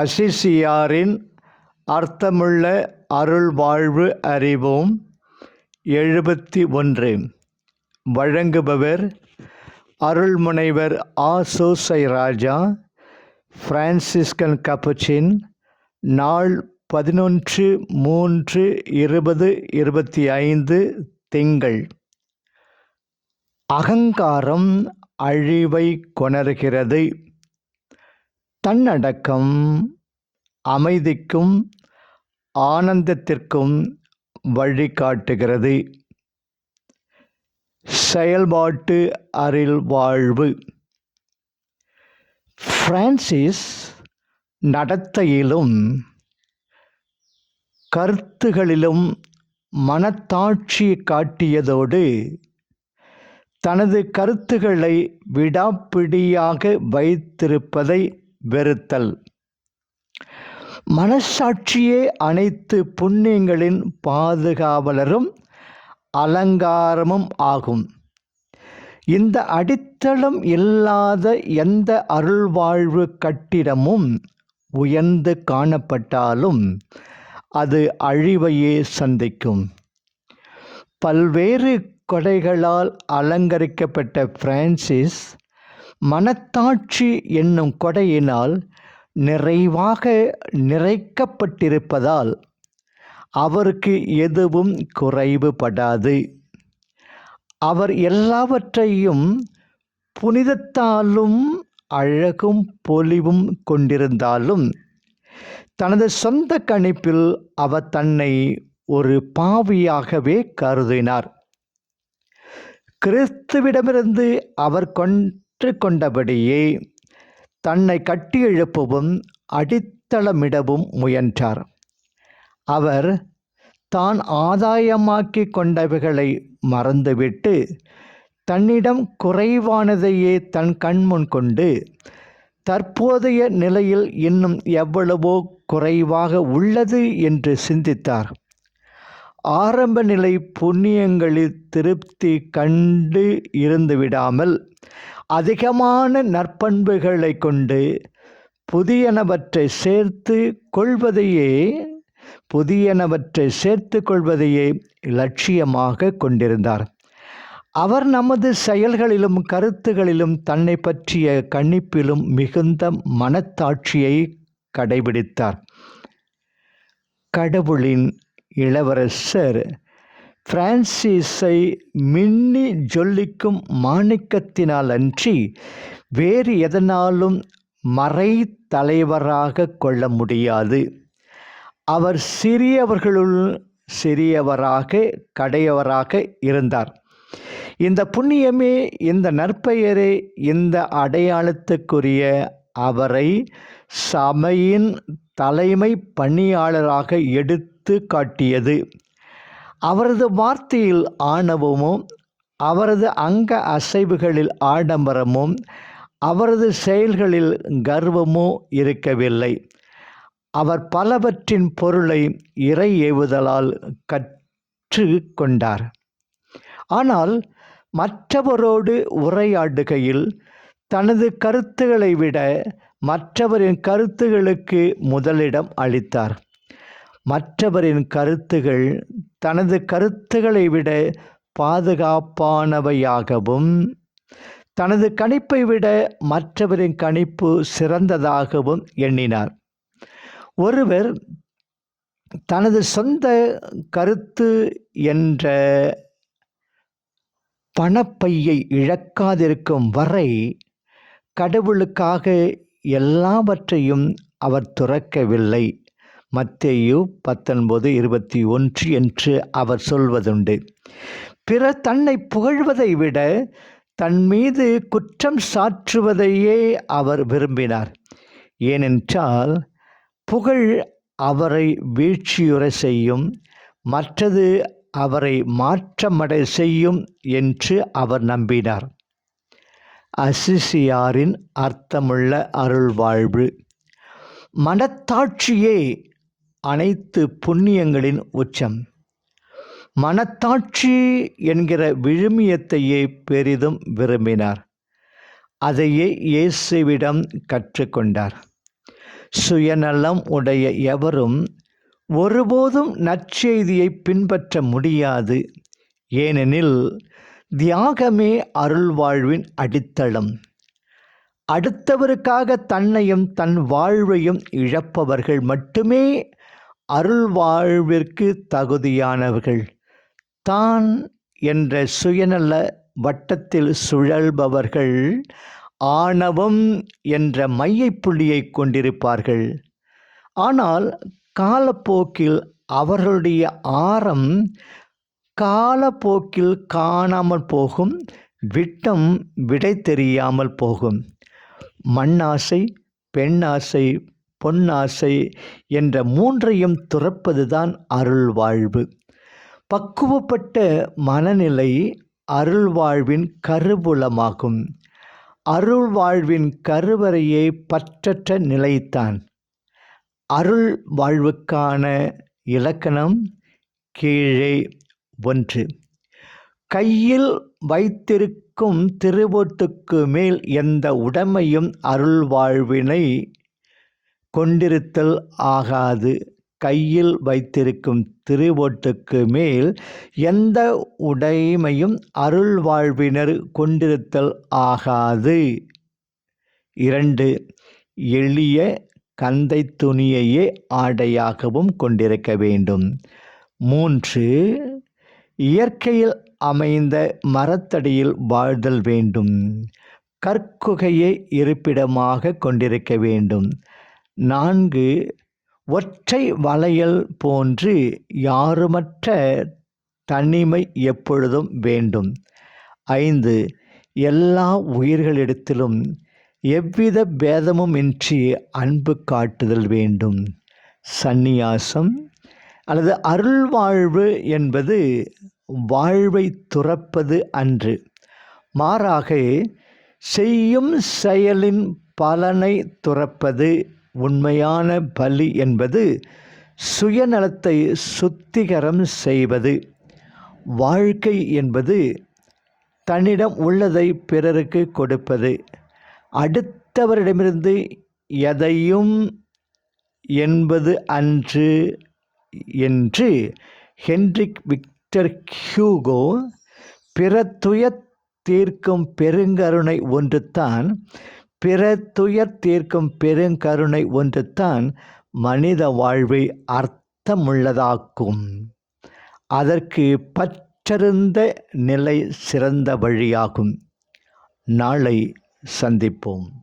அசிசியாரின் அர்த்தமுள்ள அருள் வாழ்வு அறிவோம் எழுபத்தி ஒன்று வழங்குபவர் அருள்முனைவர் ஆசோசை ராஜா பிரான்சிஸ்கன் கப்புச்சின் நாள் பதினொன்று மூன்று இருபது இருபத்தி ஐந்து திங்கள். அகங்காரம் அழிவை கொணர்கிறது. தன்னடக்கம் அமைதிக்கும் ஆனந்தத்திற்கும் வழிகாட்டுகிறது. செயல்பாட்டு அருள் வாழ்வு. பிரான்சிஸ் நடத்தையிலும் கருத்துகளிலும் மனத்தாட்சி காட்டியதோடு தனது கருத்துக்களை விடாப்பிடியாக வைத்திருப்பதை வெறுத்தல். மனசாட்சியே அனைத்து புண்ணியங்களின் பாதுகாவலரும் அலங்காரமும் ஆகும். இந்த அடித்தளம் இல்லாத எந்த அருள்வாழ்வு கட்டிடமும் உயர்ந்து காணப்பட்டாலும் அது அழிவையே சந்திக்கும். பல்வேறு கொடைகளால் அலங்கரிக்கப்பட்ட பிரான்சிஸ் மனத்தாட்சி என்னும் கொடையினால் நிறைவாக நிறைக்கப்பட்டிருப்பதால் அவருக்கு எதுவும் குறைவுபடாது. அவர் எல்லாவற்றையும் புனிதத்தாலும் அழகும் பொலிவும் கொண்டிருந்தாலும் தனது சொந்த கணிப்பில் அவர் தன்னை ஒரு பாவியாகவே கருதினார். கிறிஸ்துவிடமிருந்து அவர் கொண் கற்றுக்கொண்டபடியே தன்னை கட்டியெழுப்பவும் அடித்தளமிடவும் முயன்றார். அவர் தான் ஆதாயமாக்கி கொண்டவைகளை மறந்துவிட்டு தன்னிடம் குறைவானதையே தன் கண்முன் கொண்டு தற்போதைய நிலையில் இன்னும் எவ்வளவோ குறைவாக உள்ளது என்று சிந்தித்தார். ஆரம்ப நிலை புண்ணியங்களில் திருப்தி கண்டு இருந்துவிடாமல் அதிகமான நற்பண்புகளை கொண்டு புதியனவற்றை சேர்த்து கொள்வதையே புதியனவற்றை சேர்த்து கொள்வதையே லட்சியமாக கொண்டிருந்தார். அவர் நமது செயல்களிலும் கருத்துகளிலும் தன்னை பற்றிய கணிப்பிலும் மிகுந்த மனத்தாட்சியை கடைபிடித்தார். கடவுளின் இளவரசர் பிரான்சிஸை மின்னி ஜொல்லிக்கும் மாணிக்கத்தினால் அன்றி வேறு எதனாலும் மறை தலைவராக கொள்ள முடியாது. அவர் சிறியவர்களுள் சிறியவராக கடையவராக இருந்தார். இந்த புண்ணியமே இந்த நற்பெயரே இந்த அடையாளத்துக்குரிய அவரை சபையின் தலைமை பணியாளராக எடுத்து காட்டியது. அவரது வார்த்தையில் ஆணவமும் அவரது அங்க அசைவுகளில் ஆடம்பரமும் அவரது செயல்களில் கர்வமோ இருக்கவில்லை. அவர் பலவற்றின் பொருளை இறை ஏவுதலால் கற்று கொண்டார் ஆனால் மற்றவரோடு உரையாடுகையில் தனது கருத்துக்களை விட மற்றவரின் கருத்துகளுக்கு முதலிடம் அளித்தார். மற்றவரின் கருத்துகள் தனது கருத்துகளை விட பாதுகாப்பானவையாகவும் தனது கணிப்பை விட மற்றவரின் கணிப்பு சிறந்ததாகவும் எண்ணினார். ஒருவர் தனது சொந்த கருத்து என்ற பணப்பையை இழக்காதிருக்கும் வரை கடவுளுக்காக எல்லாவற்றையும் அவர் துறக்கவில்லை. மத்தேயு பத்தொன்பது இருபத்தி ஒன்று என்று அவர் சொல்வதுண்டு. பிறர் தன்னை புகழ்வதை விட தன் மீது குற்றம் சாற்றுவதையே அவர் விரும்பினார். ஏனென்றால் புகழ் அவரை வீழ்ச்சியுற செய்யும் மற்றது அவரை மாற்றமடை செய்யும் என்று அவர் நம்பினார். அசிசியாரின் அர்த்தமுள்ள அருள்வாழ்வு. மனத்தாட்சியே அனைத்து புண்ணியங்களின் உச்சம். மனத்தாட்சி என்கிற விழுமியத்தையே பெரிதும் விரும்பினார். அதையே இயேசுவிடம் கற்றுக்கொண்டார். சுயநலம் உடைய எவரும் ஒருபோதும் நற்செய்தியை பின்பற்ற முடியாது. ஏனெனில் தியாகமே அருள்வாழ்வின் அடித்தளம். அடுத்தவருக்காக தன்னையும் தன் வாழ்வையும் இழப்பவர்கள் மட்டுமே அருள்வாழ்விற்கு தகுதியானவர்கள். தான் என்ற சுயநல வட்டத்தில் சுழல்பவர்கள் ஆணவம் என்ற மையப்புள்ளியை கொண்டிருப்பார்கள். ஆனால் காலப்போக்கில் அவர்களுடைய ஆரம் காலப்போக்கில் காணாமல் போகும் விட்டம் விடை தெரியாமல் போகும். மண்ணாசை பெண்ணாசை பொன்னாசை என்ற மூன்றையும் துறப்பதுதான் அருள் வாழ்வு பக்குவப்பட்ட மனநிலை அருள் வாழ்வின் கருவூலமாகும். அருள் வாழ்வின் கருவறையே பற்றற்ற நிலைத்தான் அருள் வாழ்வுக்கான இலக்கணம் கீழே ஒன்று. கையில் வைத்திருக்கும் திருவோட்டுக்கு மேல் எந்த உடைமையும் அருள் வாழ்வினை கொண்டிருத்தல் ஆகாது. கையில் வைத்திருக்கும் திருவொட்டுக்கு மேல் எந்த உடைமையும் அருள் வாழ்வினர் கொண்டிருத்தல் ஆகாது. இரண்டு எளிய கந்தை துணியையே ஆடையாகவும் கொண்டிருக்க வேண்டும். மூன்று இயற்கையில் அமைந்த மரத்தடியில் வாழ்தல் வேண்டும். கற்குகையை இருப்பிடமாக கொண்டிருக்க வேண்டும். நான்கு ஒற்றை வளையல் போன்று யாருமற்ற தனிமை எப்பொழுதும் வேண்டும். ஐந்து எல்லா உயிர்களிடத்திலும் எவ்வித பேதமும் இன்றி அன்பு காட்டுதல் வேண்டும். சந்நியாசம் அல்லது அருள்வாழ்வு என்பது வாழ்வை துறப்பது அன்று. மாறாக செய்யும் செயலின் பலனை துறப்பது உண்மையான பலி என்பது சுயநலத்தை சுத்திகரம் செய்வது. வாழ்க்கை என்பது தன்னிடம் உள்ளதை பிறருக்கு கொடுப்பது. அடுத்தவரிடமிருந்து எதையும் என்பது அன்று என்று ஹென்ரிக் விக்டர் ஹியூகோ பிற துய தீர்க்கும் பெருங்கருணை ஒன்றுத்தான் பிற துயர் தீர்க்கும் பெருங்கருணை ஒன்றுத்தான் மனித வாழ்வை அர்த்தமுள்ளதாக்கும். அதற்கு பற்றருந்த நிலை சிறந்த வழியாகும். நாளை சந்திப்போம்.